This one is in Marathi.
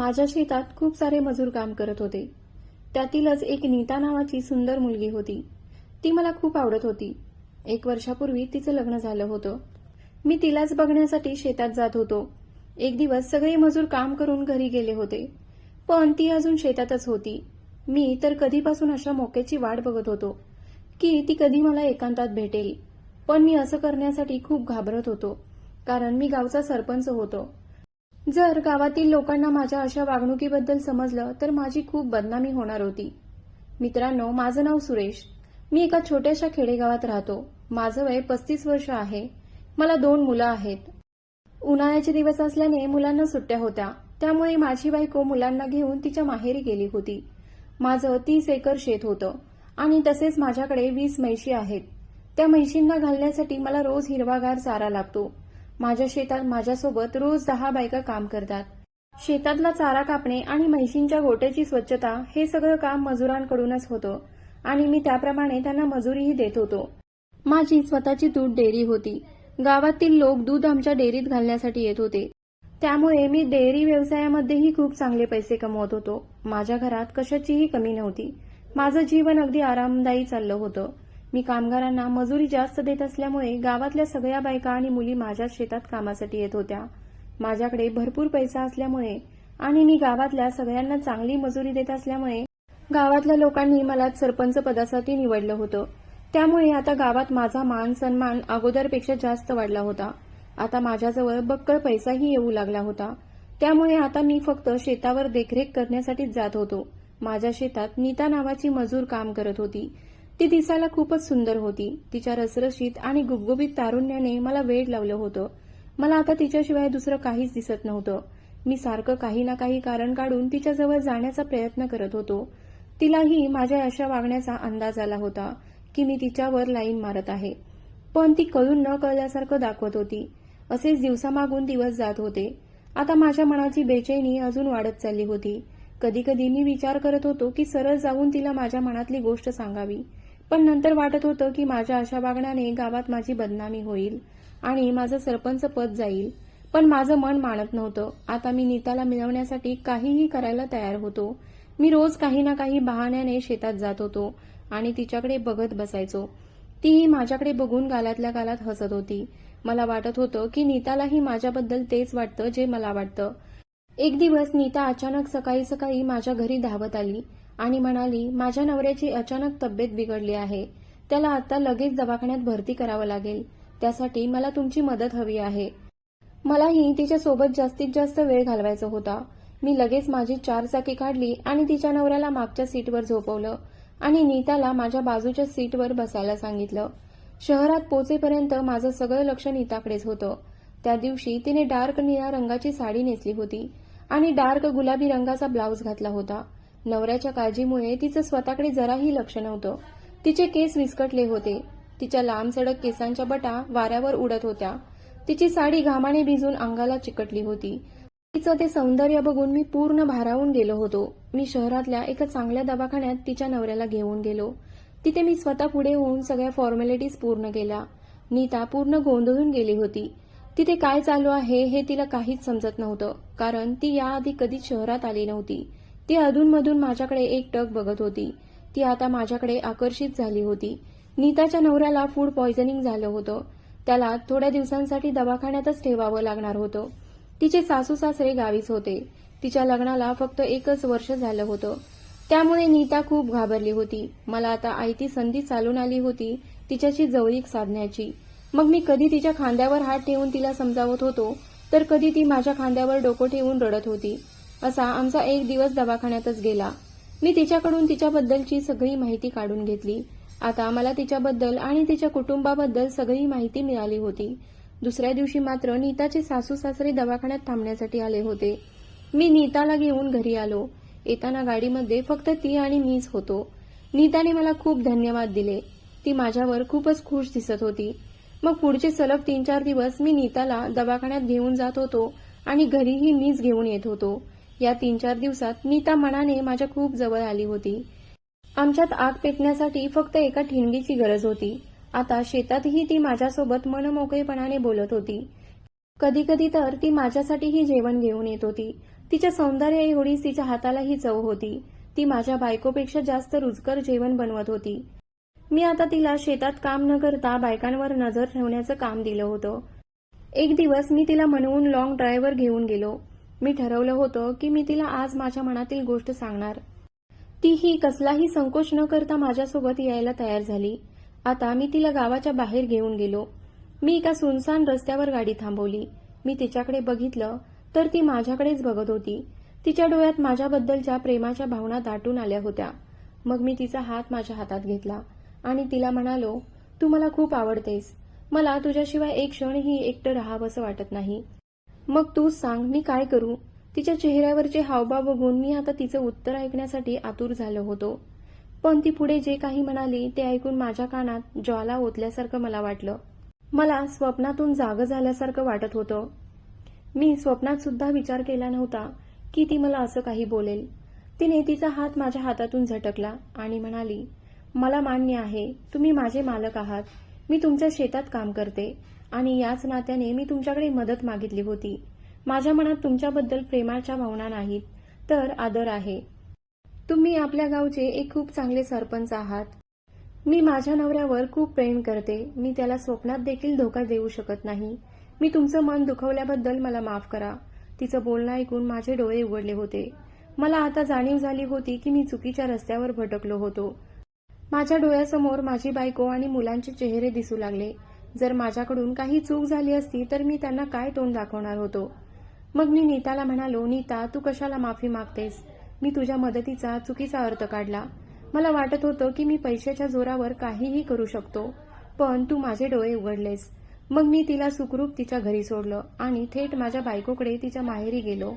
माझ्या शेतात खूप सारे मजूर काम करत होते. त्यातीलच एक नीता नावाची सुंदर मुलगी होती. ती मला खूप आवडत होती. एक वर्षापूर्वी तिचं लग्न झालं होतं. मी तिलाच बघण्यासाठी शेतात जात होतो. एक दिवस सगळे मजूर काम करून घरी गेले होते. पण ती अजून शेतातच होती. मी तर कधीपासून अशा मोक्याची वाट बघत होतो की ती कधी मला एकांतात भेटेल. पण मी असं करण्यासाठी खूप घाबरत होतो कारण मी गावचा सरपंच होतो. जर गावातील लोकांना माझ्या अशा वागणुकीबद्दल समजलं तर माझी खूप बदनामी होणार होती. मित्रांनो माझं नाव सुरेश. मी एका छोट्याशा खेडेगावात राहतो. माझं वय पस्तीस वर्ष आहे. मला दोन मुलं आहेत. उन्हाळ्याचे दिवस असल्याने मुलांना सुट्ट्या होत्या. त्यामुळे माझी बायको मुलांना घेऊन तिच्या माहेरी गेली होती. माझं तीस एकर शेत होतं. आणि तसेच माझ्याकडे वीस म्हैशी आहेत. त्या म्हैशींना घालण्यासाठी मला रोज हिरवागार चारा लागतो. माझ्या शेतात माझ्यासोबत रोज दहा बायका काम करतात. शेतातला चारा कापणे आणि म्हैशींच्या गोट्याची स्वच्छता हे सगळं काम मजुरांकडूनच होतं आणि मी त्याप्रमाणे त्यांना मजुरीही देत होतो. माझी स्वतःची दूध डेअरी होती. गावातील लोक दूध आमच्या डेअरीत घालण्यासाठी येत होते. त्यामुळे मी डेअरी व्यवसायामध्येही खूप चांगले पैसे कमवत होतो. माझ्या घरात कशाचीही कमी नव्हती. माझं जीवन अगदी आरामदायी चाललं होतं. मी कामगारांना मजुरी जास्त देत असल्यामुळे गावातल्या सगळ्या बायका आणि मुली माझ्याच शेतात कामासाठी येत होत्या. माझ्याकडे भरपूर पैसा असल्यामुळे आणि मी गावातल्या सगळ्यांना चांगली मजुरी देत असल्यामुळे गावातल्या लोकांनी मला सरपंच पदासाठी निवडलं होतं. त्यामुळे आता गावात माझा मान सन्मान अगोदरपेक्षा जास्त वाढला होता. आता माझ्याजवळ बक्कळ पैसाही येऊ लागला होता. त्यामुळे आता मी फक्त शेतावर देखरेख करण्यासाठीच जात होतो. माझ्या शेतात नीता नावाची मजूर काम करत होती. ती दिसायला खूपच सुंदर होती. तिच्या रसरशीत आणि गुबगुबीत तारुण्याने मला वेळ लावलं होतं. मला आता तिच्याशिवाय दुसरं काहीच दिसत नव्हतं. मी सारखं काही ना काही कारण काढून तिच्याजवळ जाण्याचा प्रयत्न करत होतो. तिलाही माझ्या अशा वागण्याचा अंदाज आला होता की मी तिच्यावर लाईन मारत आहे. पण ती कळून न कळल्यासारखं दाखवत होती. असेच दिवसामागून दिवस जात होते. आता माझ्या मनाची बेचैनी अजून वाढत चालली होती. कधी कधी मी विचार करत होतो की सरळ जाऊन तिला माझ्या मनातली गोष्ट सांगावी. पण नंतर वाटत होतं की माझ्या अशा वागण्याने गावात माझी बदनामी होईल आणि माझं सरपंच पद जाईल. पण माझं मन मानत नव्हतं. आता मी नीताला मिळवण्यासाठी काहीही करायला तयार होतो. मी रोज काही ना काही बहाण्याने शेतात जात होतो आणि तिच्याकडे बघत बसायचो. तीही माझ्याकडे बघून गालातल्या गालात हसत होती. मला वाटत होतं की नीतालाही माझ्याबद्दल तेच वाटतं जे मला वाटतं. एक दिवस नीता अचानक सकाळी सकाळी माझ्या घरी धावत आली. आणि म्हणाली माझ्या नवऱ्याची अचानक तब्येत बिघडली आहे. त्याला आता लगेच दवाखान्यात भरती करावं लागेल. त्यासाठी मला तुमची मदत हवी आहे. मलाही तिच्यासोबत जास्तीत जास्त वेळ घालवायचा होता. मी लगेच माझी चार चाकी काढली आणि तिच्या नवऱ्याला मागच्या सीटवर झोपवलं आणि नीताला माझ्या बाजूच्या सीटवर बसायला सांगितलं. शहरात पोचेपर्यंत माझं सगळं लक्ष नीताकडेच होतं. त्या दिवशी तिने डार्क निळ्या रंगाची साडी नेसली होती आणि डार्क गुलाबी रंगाचा ब्लाऊज घातला होता. नवऱ्याच्या काळजीमुळे तिचं स्वतःकडे जराही लक्ष नव्हतं. तिचे केस विस्कटले होते. तिच्या लांब सडक केसांच्या बटा वाऱ्यावर उडत होत्या. तिची साडी घामाने भिजून अंगाला चिकटली होती. तिचं ते सौंदर्य बघून मी पूर्ण भारावून गेलो होतो. मी शहरातल्या एका चांगल्या दवाखान्यात तिच्या नवऱ्याला घेऊन गेलो. तिथे मी स्वतः पुढे होऊन सगळ्या फॉर्मॅलिटीज पूर्ण केल्या. नीता पूर्ण गोंधळून गेली होती. तिथे काय चालू आहे हे तिला काहीच समजत नव्हतं. कारण ती याआधी कधीच शहरात आली नव्हती. ती अधूनमधून माझ्याकडे एक टक बघत होती. ती आता माझ्याकडे आकर्षित झाली होती. नीताच्या नवऱ्याला फूड पॉयझनिंग झालं होतं. त्याला थोड्या दिवसांसाठी दवाखान्यातच ठेवावं लागणार होतं. तिचे सासू सासरे गावीच होते. तिच्या लग्नाला फक्त एकच वर्ष झालं होतं. त्यामुळे नीता खूप घाबरली होती. मला आता आयती संधी चालून आली होती तिच्याशी जवळीक साधण्याची. मग मी कधी तिच्या खांद्यावर हात ठेवून तिला समजावत होतो तर कधी ती माझ्या खांद्यावर डोकं ठेवून रडत होती. असा आमचा एक दिवस दवाखान्यातच गेला. मी तिच्याकडून तिच्याबद्दलची सगळी माहिती काढून घेतली. आता मला तिच्याबद्दल आणि तिच्या कुटुंबाबद्दल सगळी माहिती मिळाली होती. दुसऱ्या दिवशी मात्र नीताचे सासू सासरे दवाखान्यात थांबण्यासाठी आले होते. मी नीताला घेऊन घरी आलो. येताना गाडीमध्ये फक्त ती आणि मीच होतो. नीताने मला खूप धन्यवाद दिले. ती माझ्यावर खूपच खुश दिसत होती. मग पुढचे सलग तीन चार दिवस मी नीताला दवाखान्यात घेऊन जात होतो आणि घरीही मीच घेऊन येत होतो. या तीन चार दिवसात नीता मनाने माझ्या खूप जवळ आली होती. आमच्यात आग पेटण्यासाठी फक्त एका ठिणगीची गरज होती. आता शेतातही ती माझ्यासोबत मनमोकळेपणाने बोलत होती. कधी कधी तर ती माझ्यासाठीही जेवण घेऊन येत होती. तिच्या सौंदर्य एवढीच तिच्या हातालाही चव होती. ती माझ्या बायकोपेक्षा जास्त रुचकर जेवण बनवत होती. मी आता तिला शेतात काम न करता बायकांवर नजर ठेवण्याचं काम दिलं होतं. एक दिवस मी तिला म्हणून लॉंग ड्राईव्हवर घेऊन गेलो. मी ठरवलं होतं की मी तिला आज माझ्या मनातील गोष्ट सांगणार. तीही कसलाही संकोच न करता माझ्यासोबत यायला तयार झाली. आता मी तिला गावाच्या बाहेर घेऊन गेलो. मी एका सुनसान रस्त्यावर गाडी थांबवली. मी तिच्याकडे बघितलं तर ती माझ्याकडेच बघत होती. तिच्या डोळ्यात माझ्याबद्दलच्या प्रेमाच्या भावना दाटून आल्या होत्या. मग मी तिचा हात माझ्या हातात घेतला आणि तिला म्हणालो तू मला खूप आवडतेस. मला तुझ्याशिवाय एक क्षणही एकटं राहावंसं वाटत नाही. मग तू सांग मी काय करू? तिच्या चेहऱ्यावरचे हावभाव बघून मी आता तिचं उत्तर ऐकण्यासाठी आतुर झालो होतो. पण ती पुढे जे काही म्हणाली ते ऐकून माझ्या कानात ज्वाला ओतल्यासारखं मला वाटलं. मला स्वप्नातून जाग झाल्यासारखं वाटत होतं. मी स्वप्नात सुद्धा विचार केला नव्हता की ती मला असं काही बोलेल. तिने तिचा हात माझ्या हातातून झटकला आणि म्हणाली मला मान्य आहे तुम्ही माझे मालक आहात. मी तुमच्या शेतात काम करते आणि याच नात्याने मी तुमच्याकडे मदत मागितली होती. माझ्या मनात तुमच्याबद्दल प्रेमाच्या भावना नाहीत तर आदर आहे. तुम्ही आपल्या गावचे एक खूप चांगले सरपंच आहात. मी माझ्या नवऱ्यावर खूप प्रेम करते. मी त्याला स्वप्नात देखील धोका देऊ शकत नाही. मी तुमचं मन दुखवल्याबद्दल मला माफ करा. तिचं बोलणं ऐकून माझे डोळे उघडले होते. मला आता जाणीव झाली होती की मी चुकीच्या रस्त्यावर भटकलो होतो. माझ्या डोळ्यासमोर माझी बायको आणि मुलांचे चेहरे दिसू लागले. जर माझ्याकडून काही चूक झाली असती तर मी त्यांना काय तोंड दाखवणार होतो? मग मी नीताला म्हणालो नीता तू कशाला माफी मागतेस? मी तुझ्या मदतीचा चुकीचा अर्थ काढला. मला वाटत होतं की मी पैशाच्या जोरावर काहीही करू शकतो पण तू माझे डोळे उघडलेस. मग मी तिला सुखरूप तिच्या घरी सोडलं आणि थेट माझ्या बायकोकडे तिच्या माहेरी गेलो.